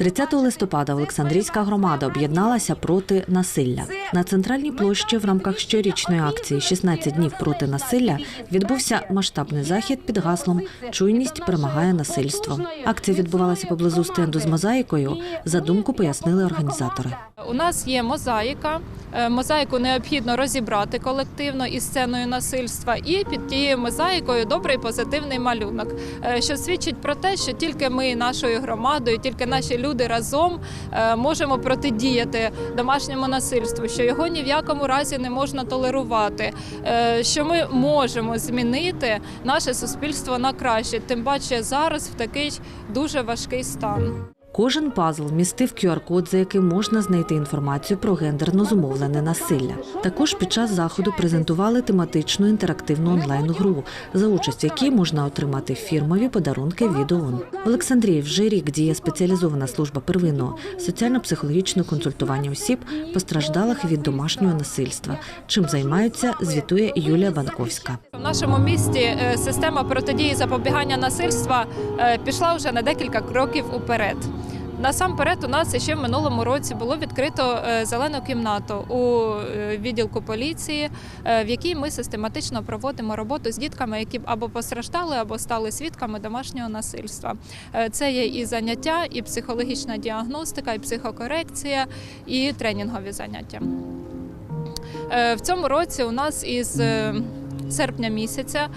30 листопада Олександрійська громада об'єдналася проти насилля. На центральній площі в рамках щорічної акції «16 днів проти насилля відбувся масштабний захід під гаслом Чуйність перемагає насильство. Акція відбувалася поблизу стенду з мозаїкою. Задумку пояснили організатори. У нас є мозаїка. Е, Мозаїку необхідно розібрати колективно із сценою насильства, і під тією мозаїкою добрий позитивний малюнок, е, що свідчить про те, що тільки ми нашою громадою, тільки наші люди разом е, можемо протидіяти домашньому насильству, що його ні в якому разі не можна толерувати, що ми можемо змінити наше суспільство на краще, тим паче зараз в такий дуже важкий стан. Кожен пазл містив QR-код, за яким можна знайти інформацію про гендерно зумовлене насилля. Також під час заходу презентували тематичну інтерактивну онлайн-гру, за участь якій можна отримати фірмові подарунки від ООН. В Олександрії вже рік діє спеціалізована служба первинного соціально-психологічного консультування осіб, постраждалих від домашнього насильства. Чим займаються, звітує Юлія Банковська. В нашому місті е, система протидії запобігання насильства е, пішла вже на декілька кроків уперед. Насамперед, у нас ще в минулому році було відкрито е, зелену кімнату у відділку поліції, в якій ми систематично проводимо роботу з дітками, які або постраждали, або стали свідками домашнього насильства. Це є і заняття, і психологічна діагностика, і психокорекція, і тренінгові заняття. В цьому році у нас із серпня місяця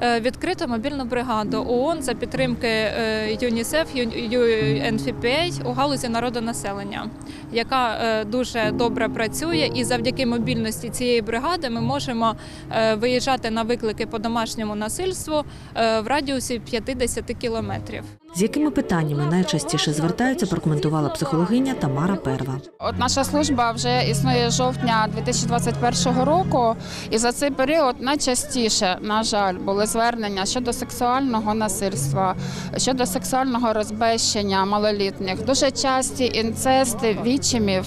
відкрита відкрито мобільну бригаду ООН за підтримки е, ЮНІСЕФ UNFPA у галузі народонаселення, яка е, дуже добре працює, і завдяки мобільності цієї бригади ми можемо е, виїжджати на виклики по домашньому насильству е, в радіусі 50 кілометрів. З якими питаннями найчастіше звертаються, прокоментувала психологиня Тамара Перва. От наша служба вже існує жовтня 2021 року, і за цей період найчастіше, на жаль, були звернення щодо сексуального насильства, щодо сексуального розбещення малолітніх. Дуже часті інцести вічимів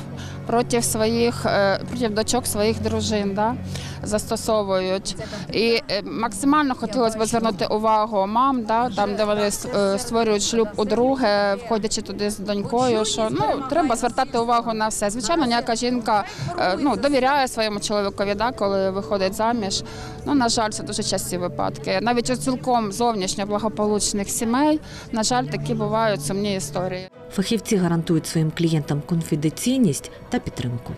проти своїх е, проти дочок своїх дружин да, застосовують. І е, максимально хотілося б звернути увагу мам, да, там де вони е, створюють шлюб удруге, входячи туди з донькою. Що ну треба звертати увагу на все. Звичайно, ніяка жінка ну довіряє своєму чоловікові, да, коли виходить заміж. Ну на жаль, це дуже часті випадки. Навіть у цілком зовнішньо благополучних сімей, на жаль, такі бувають сумні історії. Фахівці гарантують своїм клієнтам конфіденційність та підтримку.